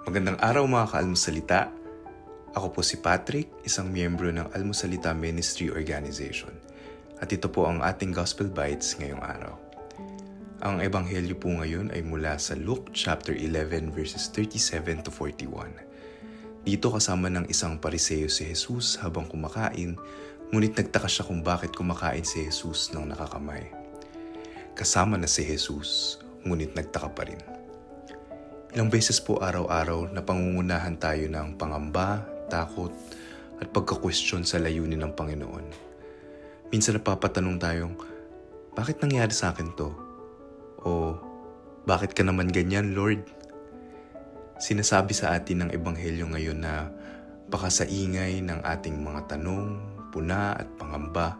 Magandang araw mga kaalmusalita. Ako po si Patrick, isang miyembro ng Almusalita Ministry Organization. At ito po ang ating Gospel Bites ngayong araw. Ang ebanghelyo po ngayon ay mula sa Luke chapter 11 verses 37 to 41. Dito kasama ng isang pariseo si Jesus habang kumakain, ngunit nagtaka siya kung bakit kumakain si Jesus ng nakakamay. Kasama na si Jesus, ngunit nagtaka pa rin. Ilang beses po araw-araw na pangungunahan tayo ng pangamba, takot, at pagka-question sa layunin ng Panginoon. Minsan napapatanong tayong, bakit nangyari sa akin to? O, bakit ka naman ganyan, Lord? Sinasabi sa atin ng Ebanghelyo ngayon na baka sa ingay ng ating mga tanong, puna at pangamba,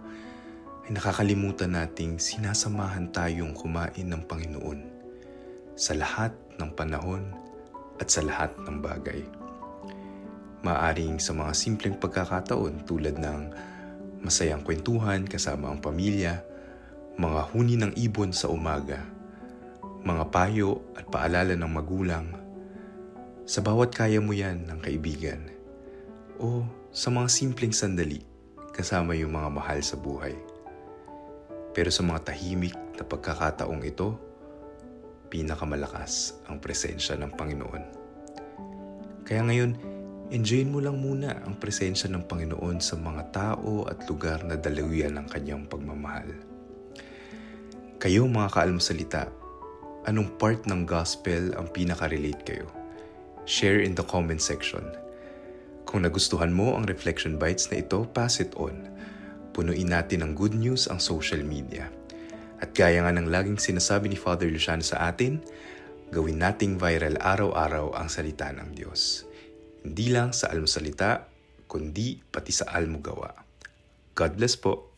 ay nakakalimutan nating sinasamahan tayong kumain ng Panginoon sa lahat ng panahon at sa lahat ng bagay. Maaring sa mga simpleng pagkakataon tulad ng masayang kwentuhan kasama ang pamilya, mga huni ng ibon sa umaga, mga payo at paalala ng magulang, sa bawat kaya mo yan ng kaibigan, o sa mga simpleng sandali kasama yung mga mahal sa buhay. Pero sa mga tahimik na pagkakataong ito, pinakamalakas ang presensya ng Panginoon. Kaya ngayon, enjoyin mo lang muna ang presensya ng Panginoon sa mga tao at lugar na dalawian ng kanyang pagmamahal. Kayo mga kaalmasalita, anong part ng gospel ang pinaka-relate kayo? Share in the comment section. Kung nagustuhan mo ang Reflection Bites na ito, pass it on. Punuin natin ng good news ang social media. At gaya nga ng laging sinasabi ni Father Luciano sa atin, gawin nating viral araw-araw ang salita ng Diyos. Hindi lang sa almusalita, kundi pati sa almugawa. God bless po.